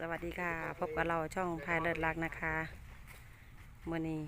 สวัสดีค่ะ พบกับเราช่องพายเลิศรักนะคะเมื่อนี้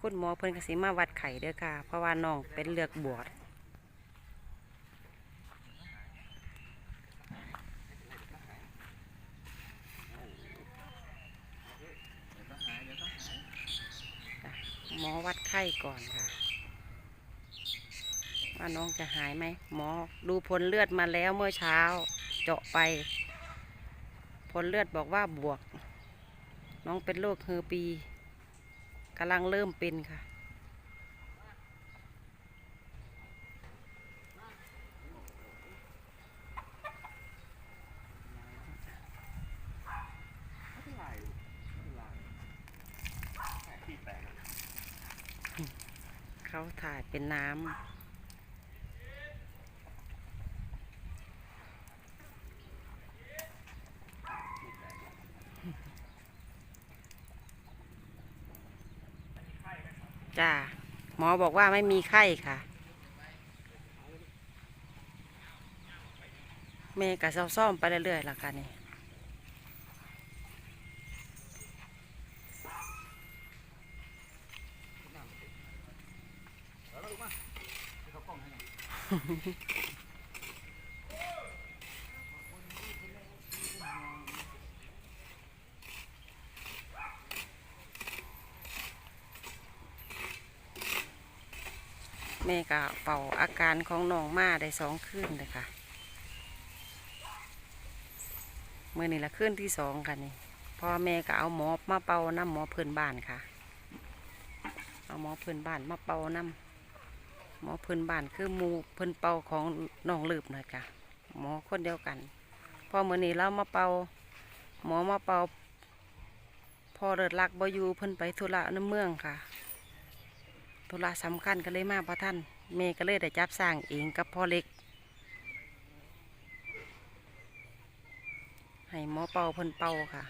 คุณหมอเพิ่นกสิมาวัดไข่เด้อค่ะ เพราะว่าน้องเป็นเลือกบวชหมอวัดไข้ก่อนค่ะ ว่าน้องจะหายไหมหมอดูผลเลือดมาแล้วเมื่อเช้าเจาะไป ผลเลือดบอกว่าบวก น้องเป็นโรคเฮอร์ปีกำลังเริ่มเป็นค่ะ เขาถ่ายเป็นน้ำ จ้า หมอบอกว่าไม่มีไข้ค่ะ แม่กะซ่อมๆไปเรื่อยๆล่ะค่ะนี่แม่ก็เป่าอาการของน้องมาได้สองคืนเลยค่ะเมื่อนี่ละคืนที่สองค่ะนี่พ่อแม่ก็เอาหมอมาเป่าน้ำหมอเพื้นบ้านค่ะ เอาหมอเพื้นบ้านมาเป่าน้ำหมอเพื้นบ้านคือมูเพื้นเป่าของน้องลืบเลยค่ะ หมอคนเดียวกันพอเมื่อนี้เรามาเป่าหมอมาเป่าพอเลิศลักบอยู่เพิ่นไปธุระน้ำเมืองค่ะ ธุระสำคัญก็เลยมาพระท่านแม่ก็เลยได้จับสร้างเองกับพ่อเล็ก ให้หมอเป่าเพิ่นเป่าค่ะ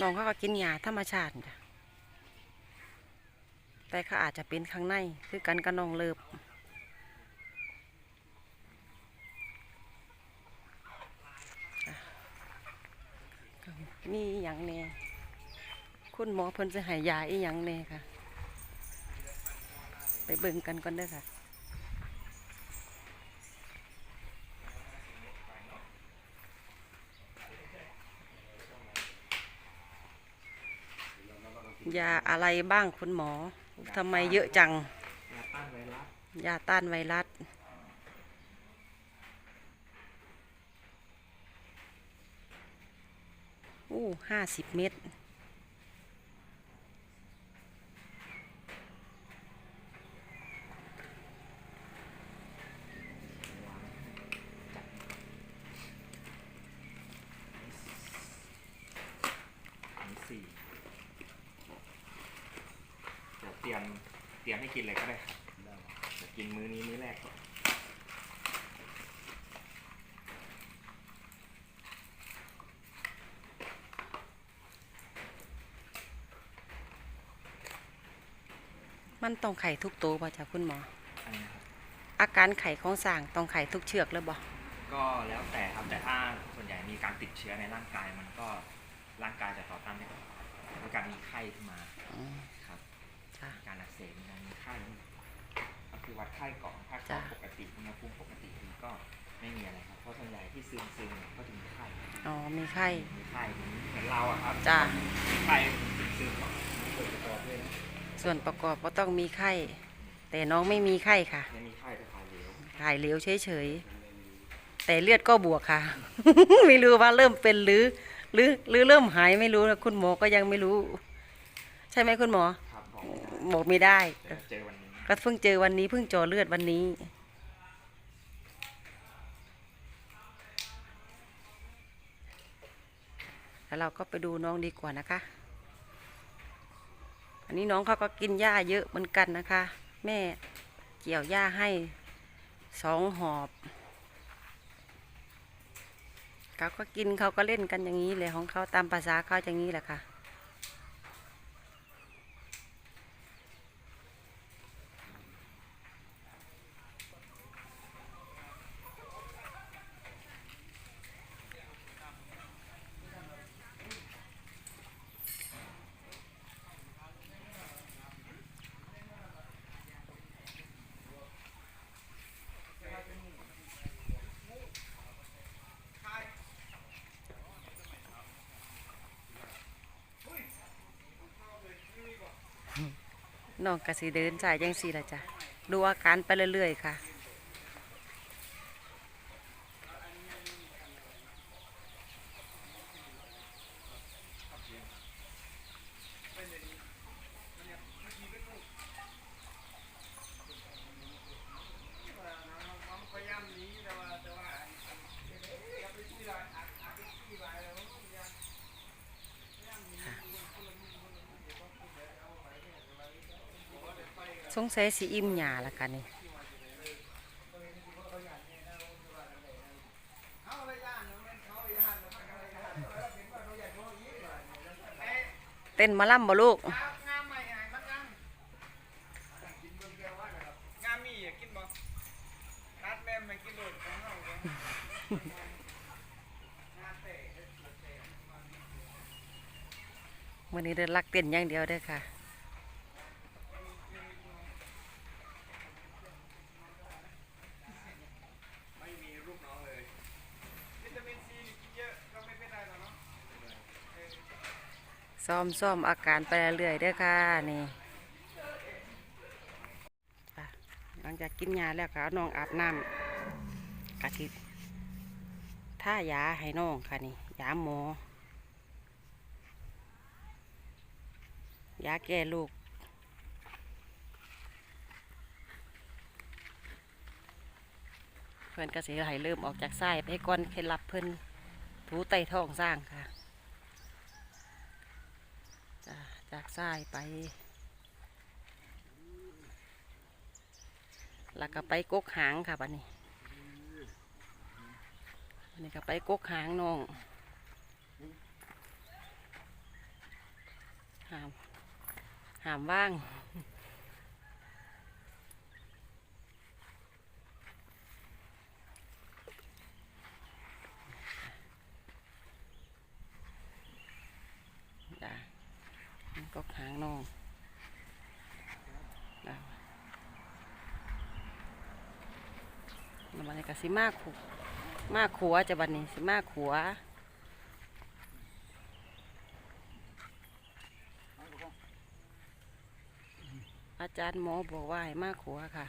น้องเขาก็กินยาธรรมชาติจ้ะแต่เขาอาจจะเป็นข้างในคือกันกับน้องเลิบมีอย่างแน่ คุณหมอเพิ่นจะห้ยยาอีหยังแน่ค่ะ ไปเบิ่งกันก่อนเด้อค่ะ ยาอะไรบ้างคุณหมอทำไมเยอะจัง ยาต้านไวรัสยาต้านไวรัสอู้ห้าสิบเม็ด อันนี้สี่เดี๋ยวเตรียมเตรียมให้กินเลยก็ได้ครับเดี๋ยวกินมื้อนี้มื้อแรกก่อนมันต้องไข่ทุกตัวป่ะจ๊ะคุณหมอ อันนี้ครับ อาการไข่ของสร้างต้องไข่ทุกเชือกเลยบ่ก็แล้วแต่ครับแต่ถ้าส่วนใหญ่มีการติดเชื้อในร่างกายมันก็ร่างกายจะต่อต้านไม่ได้มีการมีไข้ขึ้นมา อืม ครับจ้ะมีการอักเสบมีการมีไข้ก็คือวัดไข้ก่อนถ้าจ้ะเขาปกติอุณหภูมิปกติดีก็ไม่มีอะไรครับเพราะส่วนใหญ่ที่ซึมซึมๆเนี่ยก็จะมีไข้อ๋อมีไข้มีไข้เหมือนเหมือนเราอะครับจ้ะมีไข้ซึมๆเนาะมีส่วนประกอบด้วยนะส่วนประกอบก็ต้องมีไข้ แต่น้องไม่มีไข้ค่ะไม่มีไข้จะถ่ายเหลวถ่ายเหลวเฉยๆแต่เลือดก็บวกค่ะ ไม่รู้ว่าเริ่มเป็นหรือ หรือหรือเริ่มหายไม่รู้นะคุณหมอก็ยังไม่รู้ ใช่ไหมคุณหมอครั บบอกบอกไม่ได้เดี๋ยวเจอวันนี้ก็เพิ่งเจอวันนี้เพิ่งเจอเลือดวันนี้ แล้วเราก็ไปดูน้องดีกว่านะคะ อันนี้น้องเขาก็กินหญ้าเยอะเหมือนกันนะคะ แม่เกี่ยวหญ้าให้สองหอบเขาก็กินเขาก็เล่นกันอย่างนี้เลยของเขาตามภาษาเขาอย่างนี้แหละค่ะ น้องกระสิเดินสายยังสีละจ้ะดูอาการไปเรื่อยๆค่ะ สงสัยสีอิ่มหยาละกันนี่เต้นมาล่ำบ่ลูกงามใหม่กินบองเมเตะวันนี้เดินลักเต้นอย่างเดียวเด้อค่ะ ไม่มีรูปน้องเลยวิตามินซีกินเยอะก็ไม่เป็นไรหรอกเนาะ ซ้อมซ้อมอาการไปเรื่อยๆเด้อค่ะนี่หลังจากกินยาแล้วก็เอาน้องอาบน้ำกะทิท่ายาให้น้องค่ะนี่ยาหมอยาแก้ลูกเพื่อนก็สิให้เริ่มออกจากไส้ไปก่อนเคล็ดลับเพิ่นถูไตท้องสร้างค่ะ จากซ้ายไปแล้วก็ไปกกหางค่ะบันนี้อันนี้ก็ไปกกหางน้องหามหามว่าง จ้ะ ก็ค้างน้องแล้วแล้วมันก็สิมากขัวมากขัวจะบันนี้สิมากขัวอาจารย์หมอบอกว่าให้มากขัวค่ะ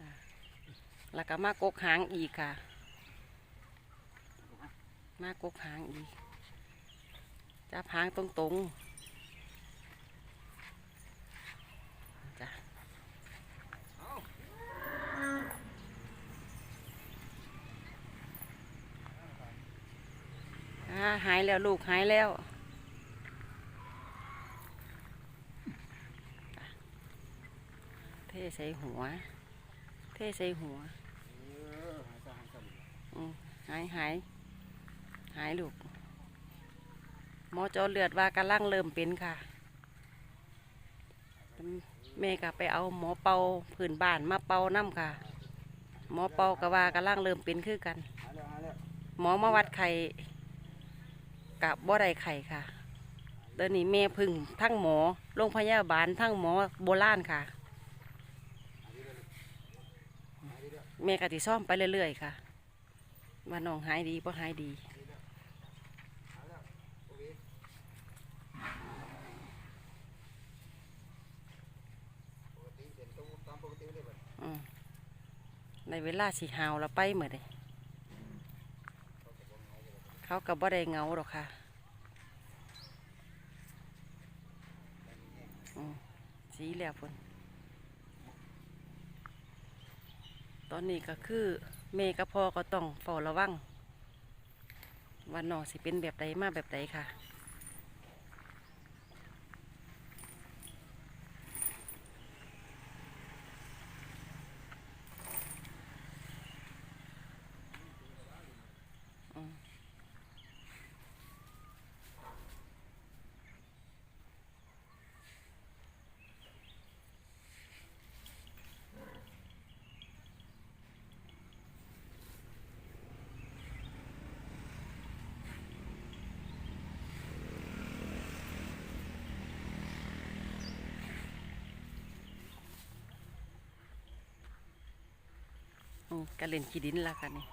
จ้ะแล้วก็มากกหางอีกค่ะ มากกหางอีก จับหางตรงตรงๆจ้ะอ่าหายแล้วลูกหายแล้วเทใส่หัว เทใส่หัวอืมหายหายหายลูก หมอจอเลือดว่ากำลังเริ่มเป็นค่ะ แม่ก็ไปเอาหมอเป่าผื่นบ้านมาเป่าน้ำค่ะ หมอเป่าก็ว่ากำลังเริ่มเป็นคือกัน หมอมาวัดไข่กับบ่ได้ไข่ค่ะเดี๋ยวนี้แม่พึ่งทั้งหมอโรงพยาบาลทั้งหมอโบราณค่ะ แม่ก็ติซ่อมไปเรื่อยๆค่ะว่าน้องหายดีบ่หายดี อืมในเวลาสีหาวเราไปเหมือนเลยเขากับบ่ได้เงาหรอกค่ะอืมสีแล้วพุ่นตอนนี้ก็คือเมกับพ่อก็ต้องเฝ้าระวังว่าน้องสิเป็นแบบใดมาแบบใดค่ะ อืมก็เล่นขี้ดินละกันนี่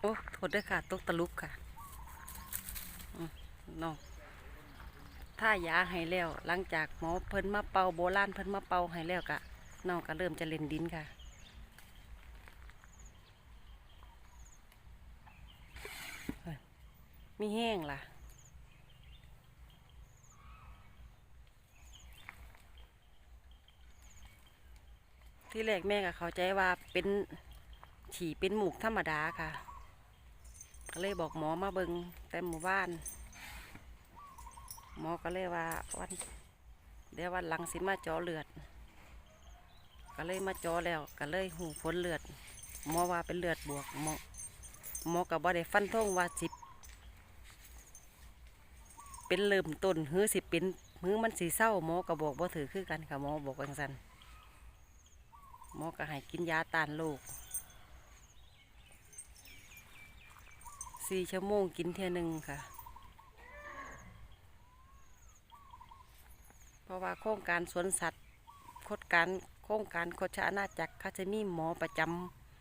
โอ้โทษด้วยค่ะตกตะลุกค่ะน้องถ้ายาให้แล้ว หลังจากหมอเพิ่นมาเป่าโบราณเพิ่นมาเป่าให้แล้วกะน้องก็เริ่มจะเล่นดินค่ะมีแห้งล่ะ ที่แรกแม่ก็เข้าใจว่าเป็นฉี่เป็นหมูกธรรมดาค่ะ ก็เลยบอกหมอมาเบิงแต่หมู่บ้าน หมอก็เลยว่าวันเดี๋ยววันหลังสิมาจาะเลือด ก็เลยมาจาะแล้ว ก็เลยหูผลเลือด หมอว่าเป็นเลือดบวกหมอหมอกับบ่ได้ฟันธงว่าสิเป็นเริ่มต้นหื้อสิเป็นหือมันสีเศร้าหมอก็บอกบ่ถือคือกันค่ะหมอบอกว่าจังซัน หมอก็ให้กินยาต้านโรคสี่ชั่วโมงกินเท่ยหนึ่งค่ะ เพราะว่าโครงการสวนสัตว์โครงการโครงการโคชอาณาจักรเขาจะมีหมอประจ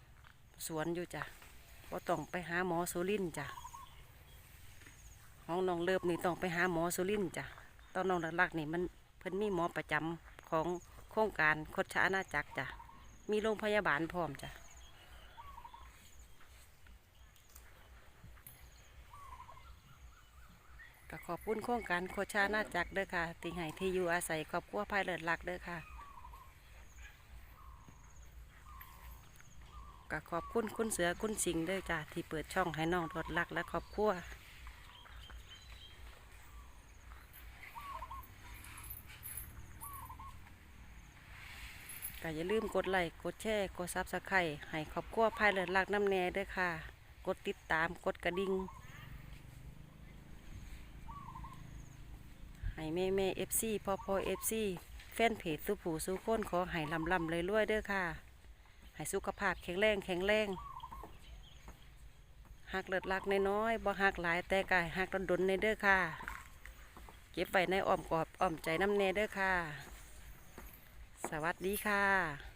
ำสวนอยู่จ้ะก็ต้องไปหาหมอสุรินจ้ะห้องน้องเลิบนี่ต้องไปหาหมอสุรินจ้ะตอนน้องหลักๆนี่มันเพิ่นมีหมอประจำของโครงการโคชอาณาจักรจ้ะ มีโรงพยาบาลพร้อมจ้ะก็ขอบคุณโครงการโคชอาณาจักเด้อค่ะที่ให้ที่อยู่อาศัยครอบครัวภายเลิศรักเด้อค่ะก็ขอบคุณคุณเสือคุณสิงห์ด้วยจ้ะที่เปิดช่องให้น้องรถลักและครอบครัว ก็อย่าลืมกดไลค์กดแชร์กดซับสไครต์ให้ครอบครัวภายเลิศลักน้ำแน่ด้วยค่ะ กดติดตามกดกระดิ่งให้แม่แม่เอฟซีพ่อพ่อเอฟซีแฟนเพจสุผูสุคนขอให้ลำลำเลยรวยเด้อค่ะให้สุขภาพแข็งแรงแข็งแรงหักเลิศลักน้อยๆบ่หักหลายแต่กายหักดนในเด้อค่ะ เก็บไว้ในอ้อมกอดอ้อมใจน้ำแน่เด้อค่ะ สวัสดีค่ะ